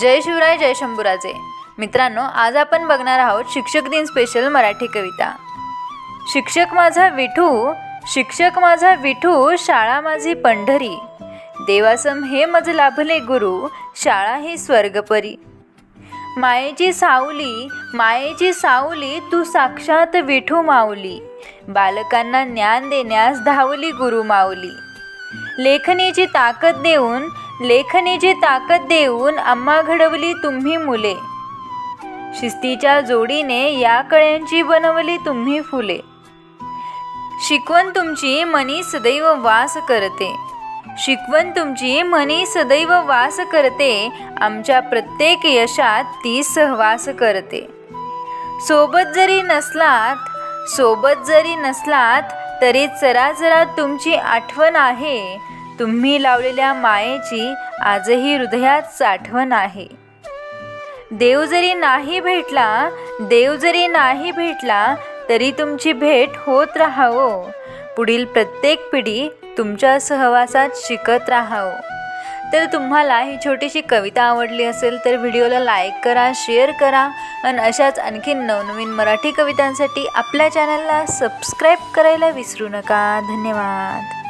जय शिवराय जय शंभूराजे. मित्रांनो आज आपण बघणार आहोत शिक्षक दिन स्पेशल मराठी कविता. शिक्षक माझा विठू शिक्षक माझा विठू शाळा माझी पंढरी. देवासम हे मज लाभले गुरु शाळा ही स्वर्गपरी. मायेची सावली मायेची सावली तू साक्षात विठू माऊली. बालकांना ज्ञान देण्यास धावली गुरु माऊली. लेखनीची ताकद देऊन लेखनीची ताकद देऊन आम्हा घडवली तुम्ही मुले. शिस्तीच्या जोडीने या कळ्यांची बनवली तुम्ही फुले. शिकवण तुमची मनी सदैव वास करते. शिकवण तुमची मनी सदैव वास करते. आमच्या प्रत्येक यशात ती सहवास करते. सोबत जरी नसलात सोबत जरी नसलात तरी जरा तुमची आठवण आहे. तुम्ही लावलेल्या मायेची आजही हृदयात साठवण आहे. देव जरी नाही भेटला देव जरी नाही भेटला तरी तुमची भेट होत राहावो. पुढील प्रत्येक पिढी तुमच्या सहवासात शिकत राहावं. तर तुम्हाला ही छोटीशी कविता आवडली असेल तर व्हिडिओला लाईक करा शेअर करा आणि अशाच आणखीन नवनवीन मराठी कवितांसाठी आपल्या चॅनलला सबस्क्राईब करायला विसरू नका. धन्यवाद.